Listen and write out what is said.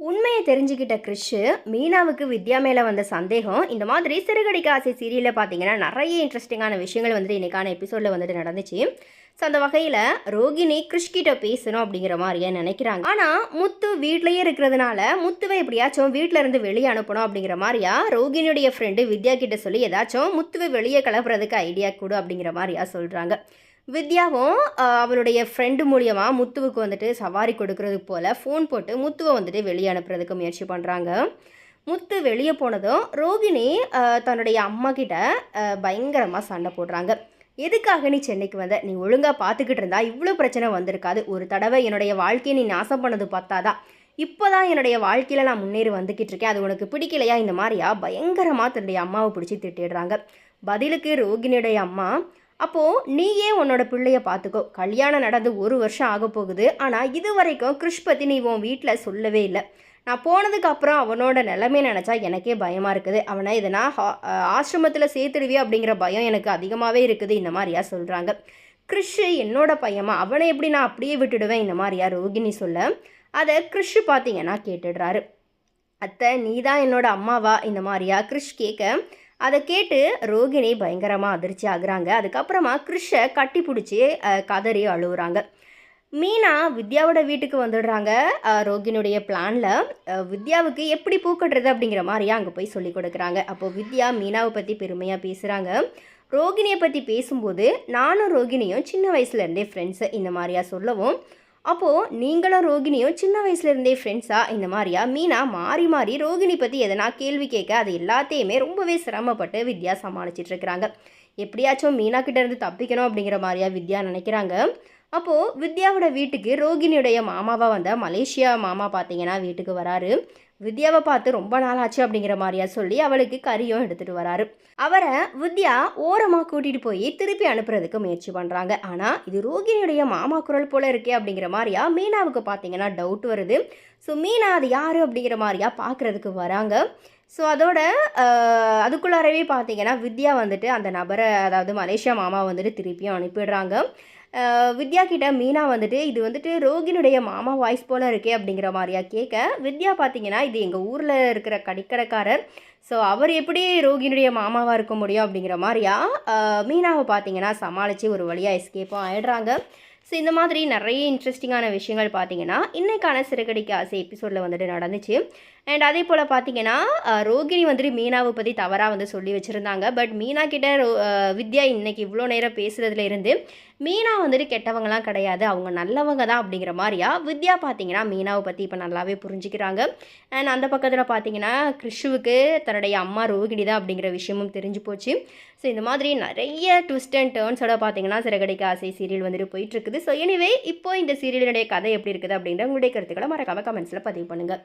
உண்மையை தெரிஞ்சுக்கிட்ட கிறிஷு மீனாவுக்கு வித்யா மேலே வந்த சந்தேகம் இந்த மாதிரி சிறுகடிக்க ஆசை சீரியலில் பார்த்தீங்கன்னா நிறைய இன்ட்ரெஸ்டிங்கான விஷயங்கள் வந்துட்டு இன்றைக்கான எபிசோடில் வந்துட்டு நடந்துச்சு. ஸோ அந்த வகையில் ரோகிணி கிறிஷ்கிட்ட பேசணும் அப்படிங்கிற மாதிரியே நினைக்கிறாங்க. ஆனால் முத்து வீட்லேயே இருக்கிறதுனால முத்துவை எப்படியாச்சும் வீட்டில் இருந்து வெளியே அனுப்பணும் அப்படிங்கிற மாதிரியா ரோகிணியுடைய ஃப்ரெண்டு வித்யா கிட்ட சொல்லி ஏதாச்சும் முத்துவை வெளியே கிளப்புறதுக்கு ஐடியா கொடு அப்படிங்கிற மாதிரியா சொல்கிறாங்க வித்யாவும் அவளுடைய ஃப்ரெண்டு மூலியமாக முத்துவுக்கு வந்துட்டு சவாரி கொடுக்கறதுக்கு போல் ஃபோன் போட்டு முத்துவை வந்துட்டு வெளியே அனுப்புறதுக்கு முயற்சி பண்ணுறாங்க முத்து வெளியே போனதும் ரோகிணி தன்னுடைய அம்மா கிட்ட பயங்கரமாக சண்டை போடுறாங்க. எதுக்காக நீ சென்னைக்கு வந்த? நீ ஒழுங்காக பார்த்துக்கிட்டு இருந்தா இவ்வளோ பிரச்சனை வந்திருக்காது. ஒரு தடவை என்னுடைய வாழ்க்கையை நீ நாசம் பண்ணது பார்த்தாதான் இப்போதான் என்னுடைய வாழ்க்கையில் நான் முன்னேறி வந்துக்கிட்டு இருக்கேன். அது உனக்கு பிடிக்கலையா? இந்த மாதிரியா பயங்கரமாக தன்னுடைய அம்மாவை பிடிச்சி திட்டிடுறாங்க. பதிலுக்கு ரோகிணியுடைய அம்மா அப்போது நீயே உன்னோட பிள்ளைய பார்த்துக்கோ கல்யாணம் நடந்து ஒரு வருஷம் ஆக போகுது. ஆனால் இது வரைக்கும் கிறிஷ் பற்றி நீ உன் வீட்டில் சொல்லவே இல்லை. நான் போனதுக்கு அப்புறம் அவனோட நிலைமை நினச்சா எனக்கே பயமாக இருக்குது. அவனை இதனா ஆசிரமத்தில் சேர்த்துடுவியே அப்படிங்கிற பயம் எனக்கு அதிகமாகவே இருக்குது. இந்த மாதிரியா சொல்கிறாங்க கிறிஷ் என்னோட பையமா அவனை எப்படி நான் அப்படியே விட்டுடுவேன்? இந்த மாதிரியா ரோகிணி சொல்ல. அதை கிறிஷ் பார்த்தீங்கன்னா கேட்டுடுறாரு. அத்தை நீ தான் என்னோட அம்மாவா? இந்த மாதிரியா கிறிஷ் கேட்க அதை கேட்டு ரோகிணி பயங்கரமாக அதிர்ச்சி ஆகுறாங்க. அதுக்கப்புறமா கிருஷை கட்டி பிடிச்சி கதறி அழுகுறாங்க மீனா வித்யாவோட வீட்டுக்கு வந்துடுறாங்க. ரோகினுடைய பிளானில் வித்யாவுக்கு எப்படி பூக்கட்டுறது அப்படிங்கிற மாதிரியா அங்கே போய் சொல்லி கொடுக்குறாங்க. அப்போது வித்யா மீனாவை பற்றி பெருமையாக பேசுகிறாங்க ரோகிணியை பற்றி பேசும்போது நானும் ரோகிணியும் சின்ன வயசுலேருந்தே ஃப்ரெண்ட்ஸு இந்த மாதிரியா சொல்லவும் அப்போது நீங்களும் ரோகிணியும் சின்ன வயசுலேருந்தே ஃப்ரெண்ட்ஸாக இந்த மாதிரியா? மீனா மாறி மாறி ரோகிணி பற்றி எதனா கேள்வி கேட்க அது எல்லாத்தையுமே ரொம்பவே சிரமப்பட்டு வித்யா சமாளிச்சிட்ருக்கிறாங்க எப்படியாச்சும் மீனா கிட்டேருந்து தப்பிக்கணும் அப்படிங்கிற மாதிரியா வித்யா நினைக்கிறாங்க. அப்போது வித்யாவோட வீட்டுக்கு ரோகிணியுடைய மாமாவாக வந்த மலேசியா மாமா பார்த்தீங்கன்னா வீட்டுக்கு வராரு. வித்யாவை பார்த்து ரொம்ப நாள் ஆச்சு அப்படிங்கிற மாதிரியா சொல்லி அவளுக்கு கறியும் எடுத்துகிட்டு வராரு. அவரை வித்யா ஓரமாக கூட்டிகிட்டு போய் திருப்பி அனுப்புறதுக்கு முயற்சி பண்ணுறாங்க ஆனால் இது ரோகிணியுடைய மாமா குரல் போல இருக்கே அப்படிங்கிற மாதிரியா மீனாவுக்கு பார்த்தீங்கன்னா டவுட் வருது. ஸோ மீனா அது யார் அப்படிங்கிற மாதிரியா பார்க்குறதுக்கு வராங்க. ஸோ அதோட அதுக்குள்ளாரவே பார்த்தீங்கன்னா வித்யா வந்துட்டு அந்த நபரை அதாவது மலேசியா மாமா வந்துட்டு திருப்பியும் அனுப்பிடுறாங்க. வித்யா கிட்ட மீனா வந்துட்டு இது வந்துட்டு ரோகினுடைய மாமா வாய்ஸ் போல இருக்கே அப்படிங்கிற மாதிரியா கேட்க வித்யா பார்த்தீங்கன்னா இது எங்கள் ஊரில் இருக்கிற கடிக்கடைக்காரர். ஸோ அவர் எப்படி ரோகினுடைய மாமாவாக இருக்க முடியும் அப்படிங்கிற மாதிரியா மீனாவை பார்த்தீங்கன்னா சமாளித்து ஒரு வழியாக எஸ்கேப்பும் ஆயிடுறாங்க. ஸோ இந்த மாதிரி நிறைய இன்ட்ரெஸ்டிங்கான விஷயங்கள் பார்த்தீங்கன்னா இன்றைக்கான சிறுகடிக்கு ஆசை எபிசோடில் வந்துட்டு நடந்துச்சு. அண்ட் அதே போல் பார்த்தீங்கன்னா ரோகிணி வந்துட்டு மீனாவை பற்றி தவறாக வந்து சொல்லி வச்சுருந்தாங்க. பட் மீனா கிட்ட ரோ- வித்யா இன்னைக்கு இவ்வளோ நேரம் பேசுகிறதுல இருந்து மீனா வந்துட்டு கெட்டவங்கலாம் கிடையாது. அவங்க நல்லவங்க தான் அப்படிங்கிற மாதிரியா? வித்யா பார்த்தீங்கன்னா மீனாவை பற்றி இப்போ நல்லாவே புரிஞ்சுக்கிறாங்க. அண்ட் அந்த பக்கத்தில் பார்த்தீங்கன்னா கிறிஷுவுக்கு தன்னுடைய அம்மா ரோகிணி தான் அப்படிங்கிற விஷயமும் தெரிஞ்சு போச்சு. ஸோ இந்த மாதிரி நிறைய ட்விஸ்ட் அண்ட் டேர்ன்ஸோட பார்த்தீங்கன்னா சிறகடிக்க ஆசை சீரியல் வந்துட்டு போயிட்டு இருக்குது. ஸோ எனிவே இப்போ இந்த சீரியலுடைய கதை எப்படி இருக்குது அப்படின்ற உங்களுடைய கருத்துக்களை மறக்காம கமெண்ட்ஸில் பதிவு பண்ணுங்கள்